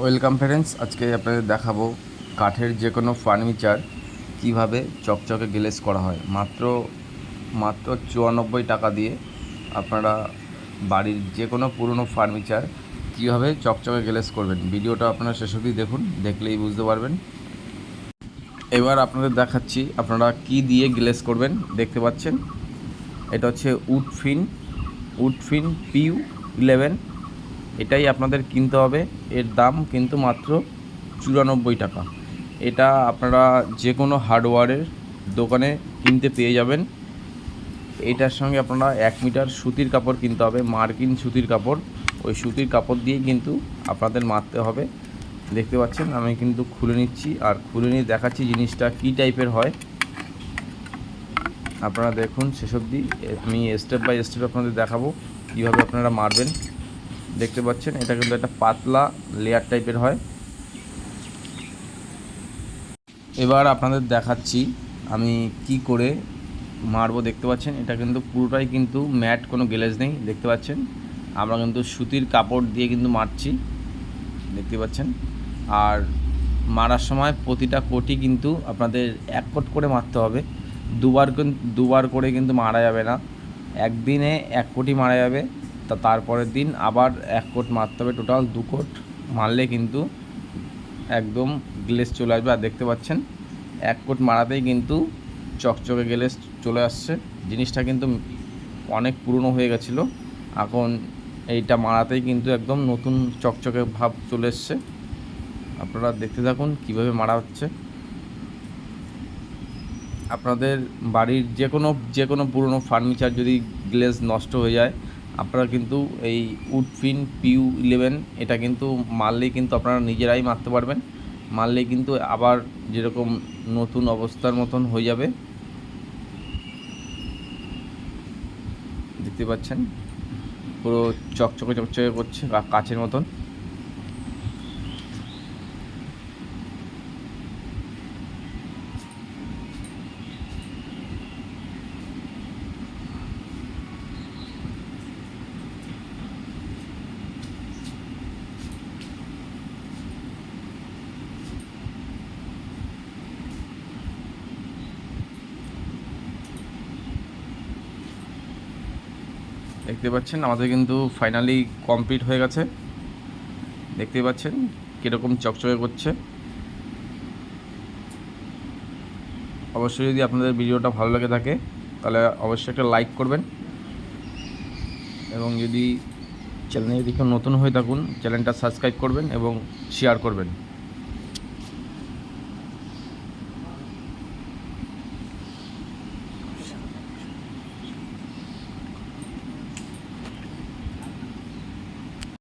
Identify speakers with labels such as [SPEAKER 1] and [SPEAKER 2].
[SPEAKER 1] Welcome friends, আজকে আপনাদের দেখাবো কাঠের যে কোনো ফার্নিচার কীভাবে চকচকে গ্লেজ করা হয়। মাত্র মাত্র চুরানব্বই টাকা দিয়ে আপনারা বাড়ির যে কোনো পুরনো ফার্নিচার কীভাবে চকচকে গ্লেজ করবেন। ভিডিওটা আপনারা শেষ অবধি দেখুন, দেখলেই বুঝতে পারবেন। এবার আপনাদের দেখাচ্ছি আপনারা কি দিয়ে গ্লেজ করবেন, দেখতে পাচ্ছেন? এটা হচ্ছে উডফিন উডফিন পিউ ইলেভেন। এটাই আপনাদের কিনতে হবে। এর দাম কিন্তু মাত্র চুরানব্বই টাকা। এটা আপনারা যে কোনো হার্ডওয়ারের দোকানে কিনতে পেয়ে যাবেন। এটার সঙ্গে আপনারা এক মিটার সুতির কাপড় কিনতে হবে, মার্কিন সুতির কাপড়। ওই সুতির কাপড় দিয়েই কিন্তু আপনাদের মারতে হবে। দেখতে পাচ্ছেন, আমি কিন্তু খুলে নিচ্ছি আর খুলে নিয়ে দেখাচ্ছি জিনিসটা কী টাইপের হয়। আপনারা দেখুন শেষ অবধি। আমি স্টেপ বাই স্টেপ আপনাদের দেখাবো কীভাবে আপনারা মারবেন। দেখতে পাচ্ছেন, এটা কিন্তু একটা পাতলা লেয়ার টাইপের হয়। এবার আপনাদের দেখাচ্ছি আমি কি করে মারবো, দেখতে পাচ্ছেন, এটা কিন্তু পুরোটাই কিন্তু ম্যাট, কোনো গ্লেজ নেই, দেখতে পাচ্ছেন। আমরা কিন্তু সুতির কাপড় দিয়ে কিন্তু মারছি, দেখতে পাচ্ছেন। আর মারার সময় প্রতিটা কোটি কিন্তু আপনাদের এক কোট করে মারতে হবে। দুবার দুবার করে কিন্তু মারা যাবে না। একদিনে এক কোটি মারা যাবে। তা তারপরের দিন আবার এক কোট মারতে হবে টোটাল দু কোট মারলে কিন্তু একদম গ্লেস চলে আসবে। আর দেখতে পাচ্ছেন, এক কোট মারাতেই কিন্তু চকচকে গ্লেস চলে আসছে। জিনিসটা কিন্তু অনেক পুরনো হয়ে গেছিল। এখন এইটা মারাতেই কিন্তু একদম নতুন চকচকে ভাব চলে এসছে। আপনারা দেখতে থাকুন কীভাবে মারা হচ্ছে। আপনাদের বাড়ির যে কোনো যে কোনো পুরনো ফার্নিচার যদি গ্লেজ নষ্ট হয়ে যায় আপনারা কিন্তু এই উডফিন পিউ ইলেভেন, এটা কিন্তু মারলেই কিন্তু আপনারা নিজেরাই মারতে পারবেন। মারলেই কিন্তু আবার যেরকম নতুন অবস্থার মতন হয়ে যাবে। দেখতে পাচ্ছেন? পুরো চকচকে চকচকে করছে কাছের মতন। দেখতে পাচ্ছেন, আমাদের কিন্তু ফাইনালি কমপ্লিট হয়ে গেছে। দেখতে পাচ্ছেন কীরকম চকচকে করছে। অবশ্যই যদি আপনাদের ভিডিওটা ভালো লাগে থাকে, তাহলে অবশ্যই একটা লাইক করবেন। এবং যদি চ্যানেলে যদি নতুন হয়ে থাকুন চ্যানেলটা সাবস্ক্রাইব করবেন এবং শেয়ার করবেন।